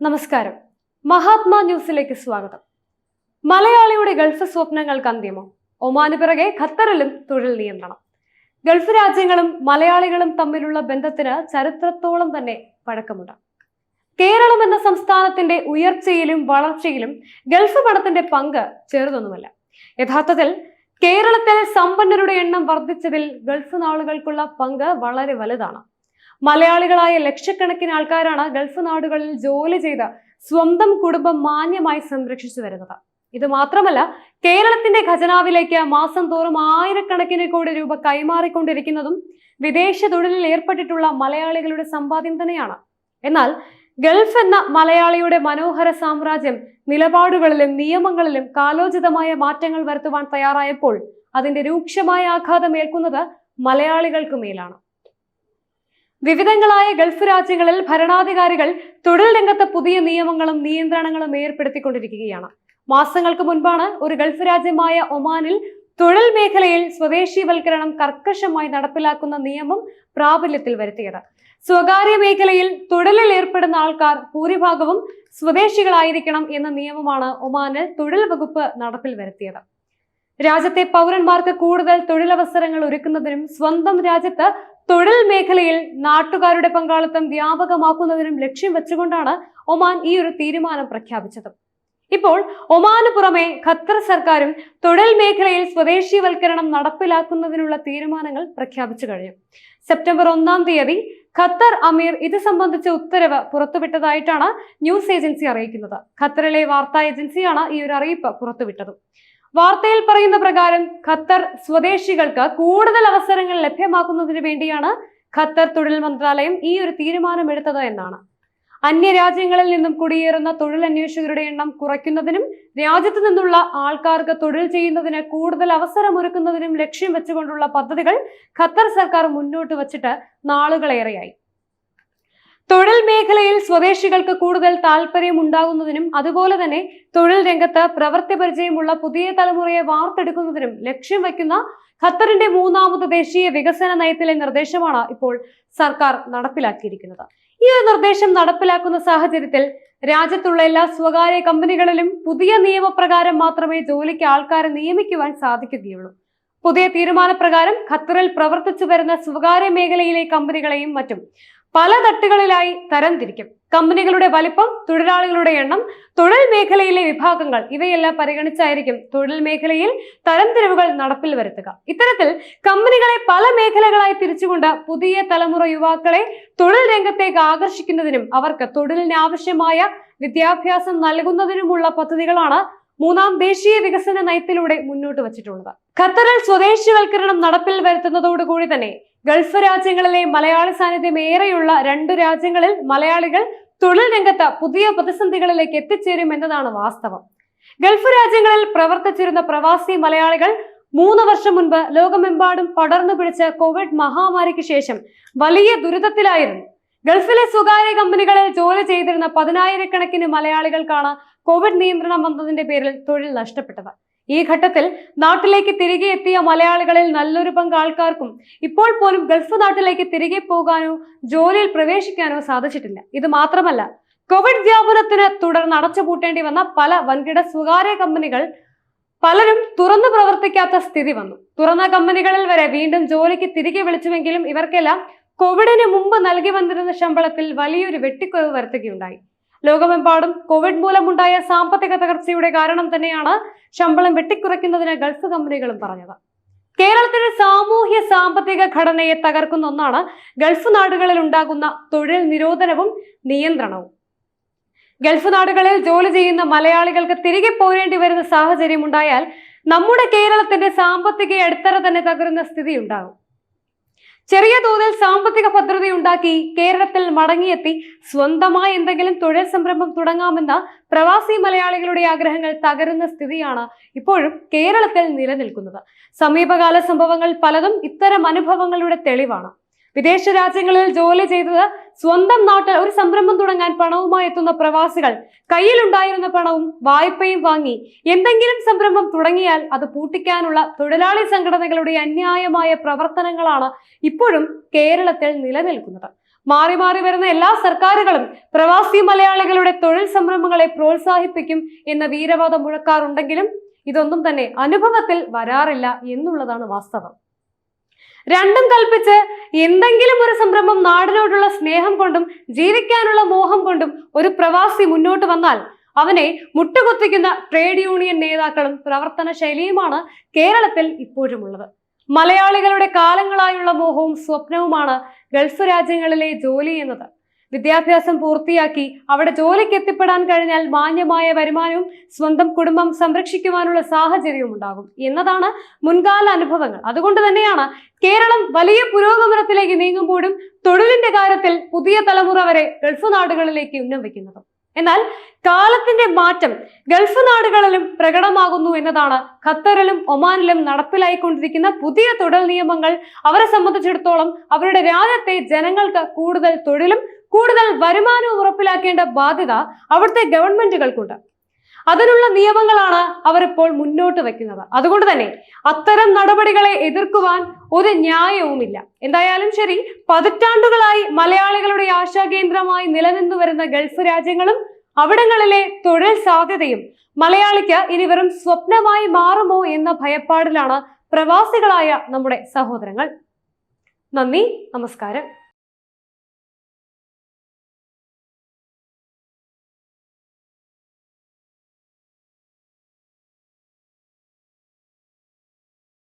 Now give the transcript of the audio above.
നമസ്കാരം. മഹാത്മാ ന്യൂസിലേക്ക് സ്വാഗതം. മലയാളിയുടെ ഗൾഫ് സ്വപ്നങ്ങൾക്ക് അന്ത്യമോ? ഒമാന് പിറകെ ഖത്തറിലും തൊഴിൽ നിയന്ത്രണം. ഗൾഫ് രാജ്യങ്ങളും മലയാളികളും തമ്മിലുള്ള ബന്ധത്തിന് ചരിത്രത്തോളം തന്നെ പഴക്കമുണ്ട്. കേരളം എന്ന സംസ്ഥാനത്തിന്റെ ഉയർച്ചയിലും വളർച്ചയിലും ഗൾഫ് പണത്തിന്റെ പങ്ക് ചെറുതൊന്നുമല്ല. യഥാർത്ഥത്തിൽ കേരളത്തിലെ സമ്പന്നരുടെ എണ്ണം വർദ്ധിച്ചതിൽ ഗൾഫ് നാളുകൾക്കുള്ള പങ്ക് വളരെ വലുതാണ്. മലയാളികളായ ലക്ഷക്കണക്കിന് ആൾക്കാരാണ് ഗൾഫ് നാടുകളിൽ ജോലി ചെയ്ത് സ്വന്തം കുടുംബം മാന്യമായി സംരക്ഷിച്ചു വരുന്നത്. ഇത് മാത്രമല്ല കേരളത്തിന്റെ ഖജനാവിലേക്ക് മാസം തോറും ആയിരക്കണക്കിന് കോടി രൂപ കൈമാറിക്കൊണ്ടിരിക്കുന്നതും വിദേശ തൊഴിലിൽ ഏർപ്പെട്ടിട്ടുള്ള മലയാളികളുടെ സമ്പാദ്യം തന്നെയാണ്. എന്നാൽ ഗൾഫ് എന്ന മലയാളിയുടെ മനോഹര സാമ്രാജ്യം നിലപാടുകളിലും നിയമങ്ങളിലും കാലോചിതമായ മാറ്റങ്ങൾ വരുത്തുവാൻ തയ്യാറായപ്പോൾ അതിന്റെ രൂക്ഷമായ ആഘാതം ഏൽക്കുന്നത് മലയാളികൾക്ക് മേലാണ്. വിവിധങ്ങളായ ഗൾഫ് രാജ്യങ്ങളിൽ ഭരണാധികാരികൾ തൊഴിൽ രംഗത്ത് പുതിയ നിയമങ്ങളും നിയന്ത്രണങ്ങളും ഏർപ്പെടുത്തിക്കൊണ്ടിരിക്കുകയാണ്. മാസങ്ങൾക്ക് മുൻപാണ് ഒരു ഗൾഫ് രാജ്യമായ ഒമാനിൽ തൊഴിൽ മേഖലയിൽ സ്വദേശീവൽക്കരണം കർക്കശമായി നടപ്പിലാക്കുന്ന നിയമം പ്രാബല്യത്തിൽ വരുത്തിയത്. സ്വകാര്യ മേഖലയിൽ തൊഴിലിൽ ഏർപ്പെടുന്ന ആൾക്കാർ ഭൂരിഭാഗവും സ്വദേശികളായിരിക്കണം എന്ന നിയമമാണ് ഒമാനിൽ തൊഴിൽ വകുപ്പ് നടപ്പിൽ വരുത്തിയത്. രാജ്യത്തെ പൗരന്മാർക്ക് കൂടുതൽ തൊഴിലവസരങ്ങൾ ഒരുക്കുന്നതിനും സ്വന്തം രാജ്യത്ത് തൊഴിൽ മേഖലയിൽ നാട്ടുകാരുടെ പങ്കാളിത്തം വ്യാപകമാക്കുന്നതിനും ലക്ഷ്യം വെച്ചുകൊണ്ടാണ് ഒമാൻ ഈ ഒരു തീരുമാനം പ്രഖ്യാപിച്ചത്. ഇപ്പോൾ ഒമാന് പുറമെ ഖത്തർ സർക്കാരും തൊഴിൽ മേഖലയിൽ സ്വദേശീവൽക്കരണം നടപ്പിലാക്കുന്നതിനുള്ള തീരുമാനങ്ങൾ പ്രഖ്യാപിച്ചു കഴിഞ്ഞു. സെപ്റ്റംബർ ഒന്നാം തീയതി ഖത്തർ അമീർ ഇത് സംബന്ധിച്ച ഉത്തരവ് പുറത്തുവിട്ടതായിട്ടാണ് ന്യൂസ് ഏജൻസി അറിയിക്കുന്നത്. ഖത്തറിലെ വാർത്താ ഏജൻസിയാണ് ഈ ഒരു അറിയിപ്പ് പുറത്തുവിട്ടത്. വാർത്തയിൽ പറയുന്ന പ്രകാരം ഖത്തർ സ്വദേശികൾക്ക് കൂടുതൽ അവസരങ്ങൾ ലഭ്യമാക്കുന്നതിന് വേണ്ടിയാണ് ഖത്തർ തൊഴിൽ മന്ത്രാലയം ഈ ഒരു തീരുമാനമെടുത്തത് എന്നാണ്. അന്യരാജ്യങ്ങളിൽ നിന്നും കുടിയേറുന്ന തൊഴിൽ അന്വേഷകരുടെ എണ്ണം കുറയ്ക്കുന്നതിനും രാജ്യത്തു നിന്നുള്ള ആൾക്കാർക്ക് തൊഴിൽ ചെയ്യുന്നതിന് കൂടുതൽ അവസരമൊരുക്കുന്നതിനും ലക്ഷ്യം വെച്ചുകൊണ്ടുള്ള പദ്ധതികൾ ഖത്തർ സർക്കാർ മുന്നോട്ട് വച്ചിട്ട് നാളുകളേറെയായി. തൊഴിൽ മേഖലയിൽ സ്വദേശികൾക്ക് കൂടുതൽ താല്പര്യം ഉണ്ടാകുന്നതിനും അതുപോലെ തന്നെ തൊഴിൽ രംഗത്ത് പ്രവൃത്തി പരിചയമുള്ള പുതിയ തലമുറയെ വാർത്തെടുക്കുന്നതിനും ലക്ഷ്യം വയ്ക്കുന്ന ഖത്തറിന്റെ മൂന്നാമത് ദേശീയ വികസന നയത്തിലെ നിർദ്ദേശമാണ് ഇപ്പോൾ സർക്കാർ നടപ്പിലാക്കിയിരിക്കുന്നത്. ഈ ഒരു നിർദ്ദേശം നടപ്പിലാക്കുന്ന സാഹചര്യത്തിൽ രാജ്യത്തുള്ള എല്ലാ സ്വകാര്യ കമ്പനികളിലും പുതിയ നിയമപ്രകാരം മാത്രമേ ജോലിക്ക് ആൾക്കാരെ നിയമിക്കുവാൻ സാധിക്കുകയുള്ളൂ. പുതിയ തീരുമാനപ്രകാരം ഖത്തറിൽ പ്രവർത്തിച്ചു വരുന്ന സ്വകാര്യ മേഖലയിലെ കമ്പനികളെയും മറ്റും പല തട്ടുകളിലായി തരംതിരിക്കും. കമ്പനികളുടെ വലിപ്പം തൊഴിലാളികളുടെ എണ്ണം തൊഴിൽ മേഖലയിലെ വിഭാഗങ്ങൾ ഇവയെല്ലാം പരിഗണിച്ചായിരിക്കും തൊഴിൽ മേഖലയിൽ തരംതിരിവുകൾ നടപ്പിൽ വരുത്തുക. ഇത്തരത്തിൽ കമ്പനികളെ പല മേഖലകളായി തിരിച്ചുകൊണ്ട് പുതിയ തലമുറ യുവാക്കളെ തൊഴിൽ രംഗത്തേക്ക് ആകർഷിക്കുന്നതിനും അവർക്ക് തൊഴിലിന് ആവശ്യമായ വിദ്യാഭ്യാസം നൽകുന്നതിനുമുള്ള പദ്ധതികളാണ് മൂന്നാം ദേശീയ വികസന നയത്തിലൂടെ മുന്നോട്ട് വച്ചിട്ടുള്ളത്. ഖത്തറിൽ സ്വദേശിവൽക്കരണം നടപ്പിൽ വരുത്തുന്നതോടുകൂടി തന്നെ ഗൾഫ് രാജ്യങ്ങളിലെ മലയാളി സാന്നിധ്യം ഏറെയുള്ള രണ്ടു രാജ്യങ്ങളിൽ മലയാളികൾ തൊഴിൽ രംഗത്ത് പുതിയ പ്രതിസന്ധികളിലേക്ക് എത്തിച്ചേരും എന്നതാണ് വാസ്തവം. ഗൾഫ് രാജ്യങ്ങളിൽ പ്രവർത്തിച്ചിരുന്ന പ്രവാസി മലയാളികൾ മൂന്ന് വർഷം മുൻപ് ലോകമെമ്പാടും പടർന്നു പിടിച്ച കോവിഡ് മഹാമാരിക്ക് ശേഷം വലിയ ദുരിതത്തിലായിരുന്നു. ഗൾഫിലെ സ്വകാര്യ കമ്പനികളിൽ ജോലി ചെയ്തിരുന്ന പതിനായിരക്കണക്കിന് മലയാളികൾക്കാണ് കോവിഡ് നിയന്ത്രണം വന്നതിന്റെ പേരിൽ തൊഴിൽ നഷ്ടപ്പെട്ടത്. ഈ ഘട്ടത്തിൽ നാട്ടിലേക്ക് തിരികെ എത്തിയ മലയാളികളിൽ നല്ലൊരു പങ്ക് ആൾക്കാർക്കും ഇപ്പോൾ പോലും ഗൾഫ് നാട്ടിലേക്ക് തിരികെ പോകാനോ ജോലിയിൽ പ്രവേശിക്കാനോ സാധിച്ചിട്ടില്ല. ഇത് മാത്രമല്ല കോവിഡ് വ്യാപനത്തിന് തുടർന്ന് അടച്ചുപൂട്ടേണ്ടി വന്ന പല വൻകിട സ്വകാര്യ കമ്പനികൾ പലരും തുറന്നു പ്രവർത്തിക്കാത്ത സ്ഥിതി വന്നു. തുറന്ന കമ്പനികളിൽ വരെ വീണ്ടും ജോലിക്ക് തിരികെ വിളിച്ചുവെങ്കിലും ഇവർക്കെല്ലാം കോവിഡിന് മുമ്പ് നൽകി വന്നിരുന്ന ശമ്പളത്തിൽ വലിയൊരു വെട്ടിക്കുറവ് വരുത്തുകയുണ്ടായി. ലോകമെമ്പാടും കോവിഡ് മൂലമുണ്ടായ സാമ്പത്തിക തകർച്ചയുടെ കാരണം തന്നെയാണ് ശമ്പളം വെട്ടിക്കുറയ്ക്കുന്നതിന് ഗൾഫ് കമ്പനികളും പറഞ്ഞത്. കേരളത്തിന്റെ സാമൂഹ്യ സാമ്പത്തിക ഘടനയെ തകർക്കുന്ന ഒന്നാണ് ഗൾഫ് നാടുകളിൽ ഉണ്ടാകുന്ന തൊഴിൽ നിരോധനവും നിയന്ത്രണവും. ഗൾഫ് നാടുകളിൽ ജോലി ചെയ്യുന്ന മലയാളികൾക്ക് തിരികെ പോരേണ്ടി വരുന്ന സാഹചര്യം ഉണ്ടായാൽ നമ്മുടെ കേരളത്തിന്റെ സാമ്പത്തിക അടിത്തറ തന്നെ തകരുന്ന സ്ഥിതി ഉണ്ടാകും. ചെറിയ തോതിൽ സാമ്പത്തിക ഭദ്രത ഉണ്ടാക്കി കേരളത്തിൽ മടങ്ങിയെത്തി. സ്വന്തമായി എന്തെങ്കിലും തൊഴിൽ സംരംഭം തുടങ്ങാമെന്ന പ്രവാസി മലയാളികളുടെ ആഗ്രഹങ്ങൾ തകരുന്ന സ്ഥിതിയാണ് ഇപ്പോഴും കേരളത്തിൽ നിലനിൽക്കുന്നത്. സമീപകാല സംഭവങ്ങൾ പലതും ഇത്തരം അനുഭവങ്ങളുടെ തെളിവാണ്. വിദേശ രാജ്യങ്ങളിൽ ജോലി ചെയ്തത് സ്വന്തം നാട്ടിൽ ഒരു സംരംഭം തുടങ്ങാൻ പണവുമായി എത്തുന്ന പ്രവാസികൾ കയ്യിലുണ്ടായിരുന്ന പണവും വായ്പയും വാങ്ങി എന്തെങ്കിലും സംരംഭം തുടങ്ങിയാൽ അത് പൂട്ടിക്കാനുള്ള തൊഴിലാളി സംഘടനകളുടെ അന്യായമായ പ്രവർത്തനങ്ങളാണ് ഇപ്പോഴും കേരളത്തിൽ നിലനിൽക്കുന്നത്. മാറി മാറി വരുന്ന എല്ലാ സർക്കാരുകളും പ്രവാസി മലയാളികളുടെ തൊഴിൽ സംരംഭങ്ങളെ പ്രോത്സാഹിപ്പിക്കും എന്ന വീരവാദം മുഴക്കാറുണ്ടെങ്കിലും ഇതൊന്നും തന്നെ അനുഭവത്തിൽ വരാറില്ല എന്നുള്ളതാണ് വാസ്തവം. രണ്ടും കൽപ്പിച്ച് എന്തെങ്കിലും ഒരു സംരംഭം നാടിനോടുള്ള സ്നേഹം കൊണ്ടും ജീവിക്കാനുള്ള മോഹം കൊണ്ടും ഒരു പ്രവാസി മുന്നോട്ട് വന്നാൽ അവനെ മുട്ടുകുത്തിക്കുന്ന ട്രേഡ് യൂണിയൻ നേതാക്കളും പ്രവർത്തന ശൈലിയുമാണ് കേരളത്തിൽ ഇപ്പോഴുമുള്ളത്. മലയാളികളുടെ കാലങ്ങളായുള്ള മോഹവും സ്വപ്നവുമാണ് ഗൾഫ് രാജ്യങ്ങളിലെ ജോലി എന്നത്. വിദ്യാഭ്യാസം പൂർത്തിയാക്കി അവിടെ ജോലിക്ക് എത്തിപ്പെടാൻ കഴിഞ്ഞാൽ മാന്യമായ വരുമാനവും സ്വന്തം കുടുംബം സംരക്ഷിക്കുവാനുള്ള സാഹചര്യവും ഉണ്ടാകും. എന്നതാണ് മുൻകാല അനുഭവങ്ങൾ. അതുകൊണ്ട് തന്നെയാണ് കേരളം വലിയ പുരോഗമനത്തിലേക്ക് നീങ്ങുമ്പോഴും തൊഴിലിന്റെ കാര്യത്തിൽ പുതിയ തലമുറ വരെ ഗൾഫ് നാടുകളിലേക്ക് ഉന്നം വയ്ക്കുന്നത്. എന്നാൽ കാലത്തിന്റെ മാറ്റം ഗൾഫ് നാടുകളിലും പ്രകടമാകുന്നു എന്നതാണ് ഖത്തറിലും ഒമാനിലും നടപ്പിലായിക്കൊണ്ടിരിക്കുന്ന പുതിയ തൊഴിൽ നിയമങ്ങൾ. അവരെ സംബന്ധിച്ചിടത്തോളം അവരുടെ രാജ്യത്തെ ജനങ്ങൾക്ക് കൂടുതൽ തൊഴിലും കൂടുതൽ വരുമാനം ഉറപ്പിലാക്കേണ്ട ബാധ്യത അവിടുത്തെ ഗവൺമെന്റുകൾക്കുണ്ട്. അതിനുള്ള നിയമങ്ങളാണ് അവരിപ്പോൾ മുന്നോട്ട് വെക്കുന്നത്. അതുകൊണ്ട് തന്നെ അത്തരം നടപടികളെ എതിർക്കുവാൻ ഒരു ന്യായവുമില്ല. എന്തായാലും ശരി പതിറ്റാണ്ടുകളായി മലയാളികളുടെ ആശാകേന്ദ്രമായി നിലനിന്നു വരുന്ന ഗൾഫ് രാജ്യങ്ങളും അവിടങ്ങളിലെ തൊഴിൽ സാധ്യതയും മലയാളിക്ക് ഇനി വെറും സ്വപ്നമായി മാറുമോ എന്ന ഭയപ്പാടിലാണ് പ്രവാസികളായ നമ്മുടെ സഹോദരങ്ങൾ. നന്ദി നമസ്കാരം.